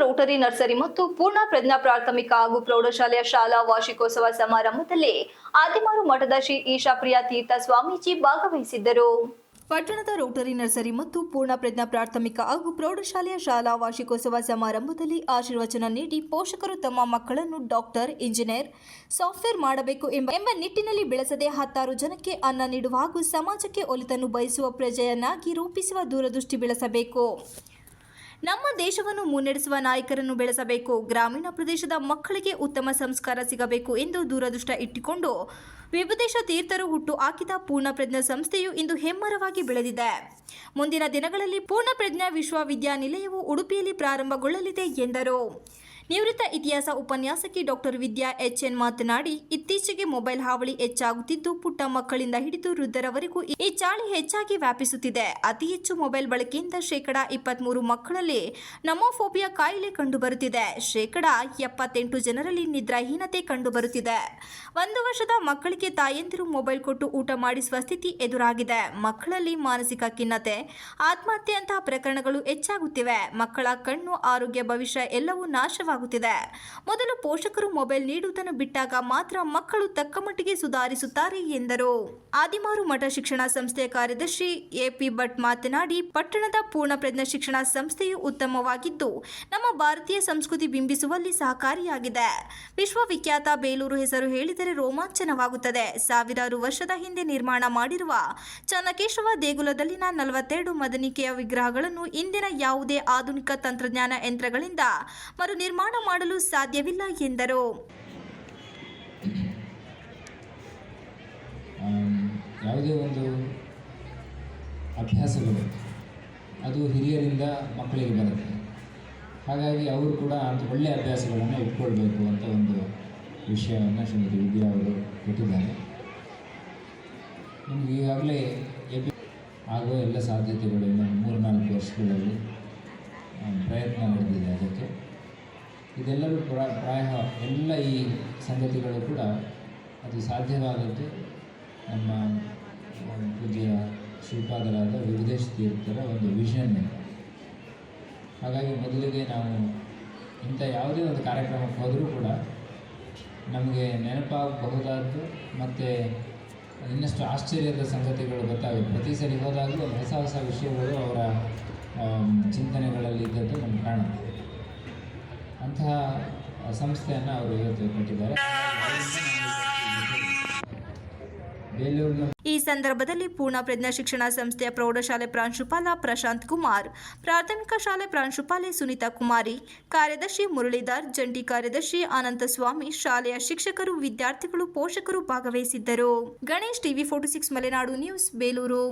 Rotary nursery ಮತ್ತು ಪೂರ್ಣ ಪ್ರಜ್ಞಾ ಪ್ರಾಥಮಿಕ ಹಾಗೂ ಪ್ರೌಢಶಾಲೆಯ ಶಾಲಾ ವಾರ್ಷಿಕೋತ್ಸವ ಸಮಾರಂಭದಲ್ಲಿ ಆದಿಮಾರು ಮಠದ ಶ್ರೀ ಈಶಾಪ್ರಿಯ ತೀರ್ಥ ಸ್ವಾಮೀಜಿ ಭಾಗವಹಿಸಿದ್ದರು. ಪಟ್ಟಣದ ರೋಟರಿ ನರ್ಸರಿ ಮತ್ತು ಪೂರ್ಣ ಪ್ರಜ್ಞಾ ಪ್ರಾಥಮಿಕ ಹಾಗೂ ಪ್ರೌಢಶಾಲೆಯ ಶಾಲಾ ವಾರ್ಷಿಕೋತ್ಸವ ಸಮಾರಂಭದಲ್ಲಿ ಆಶೀರ್ವಚನ ನೀಡಿ ಪೋಷಕರು ತಮ್ಮ ಮಕ್ಕಳನ್ನು ಡಾಕ್ಟರ್, ಇಂಜಿನಿಯರ್, ಸಾಫ್ಟ್ವೇರ್ ಮಾಡಬೇಕು ಎಂಬ ಎಂಬ ನಿಟ್ಟಿನಲ್ಲಿ ಬೆಳೆಸದೆ ಹತ್ತಾರು ಜನಕ್ಕೆ ಅನ್ನ ನೀಡುವ ಹಾಗೂ ಸಮಾಜಕ್ಕೆ ಒಲಿತನ್ನು ಬಯಸುವ ಪ್ರಜೆಯನ್ನಾಗಿ ರೂಪಿಸುವ ದೂರದೃಷ್ಟಿ ಬೆಳೆಸಬೇಕು. ನಮ್ಮ ದೇಶವನ್ನು ಮುನ್ನಡೆಸುವ ನಾಯಕರನ್ನು ಬೆಳೆಸಬೇಕು. ಗ್ರಾಮೀಣ ಪ್ರದೇಶದ ಮಕ್ಕಳಿಗೆ ಉತ್ತಮ ಸಂಸ್ಕಾರ ಸಿಗಬೇಕು ಎಂದು ದೂರದೃಷ್ಟ ಇಟ್ಟುಕೊಂಡು ವಿಭದೇಶ ತೀರ್ಥರು ಹುಟ್ಟು ಹಾಕಿದ ಪೂರ್ಣಪ್ರಜ್ಞಾ ಸಂಸ್ಥೆಯು ಇಂದು ಹೆಮ್ಮರವಾಗಿ ಬೆಳೆದಿದೆ. ಮುಂದಿನ ದಿನಗಳಲ್ಲಿ ಪೂರ್ಣಪ್ರಜ್ಞಾ ವಿಶ್ವವಿದ್ಯಾನಿಲಯವು ಉಡುಪಿಯಲ್ಲಿ ಪ್ರಾರಂಭಗೊಳ್ಳಲಿದೆ ಎಂದರು. ನಿವೃತ್ತ ಇತಿಹಾಸ ಉಪನ್ಯಾಸಕಿ ಡಾಕ್ಟರ್ ವಿದ್ಯಾ ಎಚ್ ಎನ್ ಮಾತನಾಡಿ, ಇತ್ತೀಚೆಗೆ ಮೊಬೈಲ್ ಹಾವಳಿ ಹೆಚ್ಚಾಗುತ್ತಿದ್ದು, ಪುಟ್ಟ ಮಕ್ಕಳಿಂದ ಹಿಡಿದು ವೃದ್ಧರವರೆಗೂ ಈ ಚಾಳಿ ಹೆಚ್ಚಾಗಿ ವ್ಯಾಪಿಸುತ್ತಿದೆ. ಅತಿ ಹೆಚ್ಚು ಮೊಬೈಲ್ ಬಳಕೆಯಿಂದ ಶೇಕಡಾ ಇಪ್ಪತ್ಮೂರು ಮಕ್ಕಳಲ್ಲಿ ನಮೋಫೋಬಿಯಾ ಕಾಯಿಲೆ ಕಂಡುಬರುತ್ತಿದೆ. ಶೇಕಡಾ ಎಪ್ಪತ್ತೆಂಟು ಜನರಲ್ಲಿ ನಿದ್ರಾಹೀನತೆ ಕಂಡುಬರುತ್ತಿದೆ. ಒಂದು ವರ್ಷದ ಮಕ್ಕಳಿಗೆ ತಾಯಂದಿರು ಮೊಬೈಲ್ ಕೊಟ್ಟು ಊಟ ಮಾಡಿಸುವ ಸ್ಥಿತಿ ಎದುರಾಗಿದೆ. ಮಕ್ಕಳಲ್ಲಿ ಮಾನಸಿಕ ಖಿನ್ನತೆ ಆತ್ಮಹತ್ಯೆಯಂತಹ ಪ್ರಕರಣಗಳು ಹೆಚ್ಚಾಗುತ್ತಿವೆ. ಮಕ್ಕಳ ಕಣ್ಣು, ಆರೋಗ್ಯ, ಭವಿಷ್ಯ ಎಲ್ಲವೂ ನಾಶವಾಗುತ್ತಿದೆ. ಮೊದಲು ಪೋಷಕರು ಮೊಬೈಲ್ ನೀಡುವುದನ್ನು ಬಿಟ್ಟಾಗ ಮಾತ್ರ ಮಕ್ಕಳು ತಕ್ಕ ಮಟ್ಟಿಗೆ ಸುಧಾರಿಸುತ್ತಾರೆ ಎಂದರು. ಆದಿಮಾರು ಮಠ ಶಿಕ್ಷಣ ಸಂಸ್ಥೆಯ ಕಾರ್ಯದರ್ಶಿ ಎಪಿ ಭಟ್ ಮಾತನಾಡಿ, ಪಟ್ಟಣದ ಪೂರ್ಣ ಪ್ರಜ್ಞಾ ಶಿಕ್ಷಣ ಸಂಸ್ಥೆಯು ಉತ್ತಮವಾಗಿದ್ದು, ನಮ್ಮ ಭಾರತೀಯ ಸಂಸ್ಕೃತಿ ಬಿಂಬಿಸುವಲ್ಲಿ ಸಹಕಾರಿಯಾಗಿದೆ. ವಿಶ್ವವಿಖ್ಯಾತ ಬೇಲೂರು ಹೆಸರು ಹೇಳಿದರೆ ರೋಮಾಂಚನವಾಗುತ್ತದೆ. ಸಾವಿರಾರು ವರ್ಷದ ಹಿಂದೆ ನಿರ್ಮಾಣ ಮಾಡಿರುವ ಚನ್ನಕೇಶವ ದೇಗುಲದಲ್ಲಿನ ನಲವತ್ತೆರಡು ಮದನಿಕೆಯ ವಿಗ್ರಹಗಳನ್ನು ಇಂದಿನ ಯಾವುದೇ ಆಧುನಿಕ ತಂತ್ರಜ್ಞಾನ ಯಂತ್ರಗಳಿಂದ ಮರು ನಿರ್ಮಾಣ ಮಾಡಲು ಸಾಧ್ಯವಿಲ್ಲ ಎಂದರು. ಯಾವುದೇ ಒಂದು ಅಭ್ಯಾಸಗಳು ಅದು ಹಿರಿಯರಿಂದ ಮಕ್ಕಳಿಗೆ ಬರುತ್ತೆ. ಹಾಗಾಗಿ ಅವರು ಕೂಡ ಅಂಥ ಒಳ್ಳೆಯ ಅಭ್ಯಾಸಗಳನ್ನು ಇಟ್ಕೊಳ್ಬೇಕು ಅಂತ ಒಂದು ವಿಷಯವನ್ನು ಶ್ರೀಮತಿ ವಿದ್ಯಾ ಅವರು ಕೊಟ್ಟಿದ್ದಾರೆ. ನಮಗೆ ಈಗಾಗಲೇ ಎಬಿ ಆಗುವ ಎಲ್ಲ ಸಾಧ್ಯತೆಗಳು ಮೂರು ನಾಲ್ಕು ವರ್ಷಗಳಲ್ಲಿ ಪ್ರಯತ್ನ ನಡೆದಿದೆ ಅದಕ್ಕೆ. ಇದೆಲ್ಲರೂ ಪ್ರ ಪ್ರಾಯ ಎಲ್ಲ ಈ ಸಂಗತಿಗಳು ಕೂಡ ಅದು ಸಾಧ್ಯವಾದದ್ದು. ನಮ್ಮ ಪೂಜೆಯ ಶ್ರೀಪಾದರಾದ ವಿವಿಧೇಶ್ ತೀರ್ಥರ ಒಂದು ವಿಷನ್ ಹಾಗಾಗಿ ಮೊದಲಿಗೆ ನಾವು ಇಂಥ ಯಾವುದೇ ಒಂದು ಕಾರ್ಯಕ್ರಮಕ್ಕೆ ಹೋದರೂ ಕೂಡ ನಮಗೆ ನೆನಪಾಗಬಹುದಾದ್ದು ಮತ್ತು ಇನ್ನಷ್ಟು ಆಶ್ಚರ್ಯದ ಸಂಗತಿಗಳು ಗೊತ್ತಾಗುತ್ತೆ. ಪ್ರತಿ ಸರಿ ಹೋದಾಗಲೂ ಹೊಸ ಹೊಸ ವಿಷಯಗಳು ಅವರ ಚಿಂತನೆಗಳಲ್ಲಿ ಇದ್ದದ್ದು ನಮ್ಗೆ ಕಾಣುತ್ತೆ. ಅಂತಹ ಸಂಸ್ಥೆಯನ್ನು ಅವರು ಇವತ್ತು ಈ ಸಂದರ್ಭದಲ್ಲಿ ಪೂರ್ಣ ಪ್ರಜ್ಞಾ ಶಿಕ್ಷಣ ಸಂಸ್ಥೆಯ ಪ್ರೌಢಶಾಲೆ ಪ್ರಾಂಶುಪಾಲ ಪ್ರಶಾಂತ್ ಕುಮಾರ್, ಪ್ರಾಥಮಿಕ ಶಾಲೆ ಪ್ರಾಂಶುಪಾಲೆ ಸುನೀತಾ ಕುಮಾರಿ, ಕಾರ್ಯದರ್ಶಿ ಮುರಳೀಧರ್, ಜಂಟಿ ಕಾರ್ಯದರ್ಶಿ ಅನಂತಸ್ವಾಮಿ ಶಾಲೆಯ ಶಿಕ್ಷಕರು, ವಿದ್ಯಾರ್ಥಿಗಳು, ಪೋಷಕರು ಭಾಗವಹಿಸಿದ್ದರು. Ganesh TV forty six Malenadu news, Belur.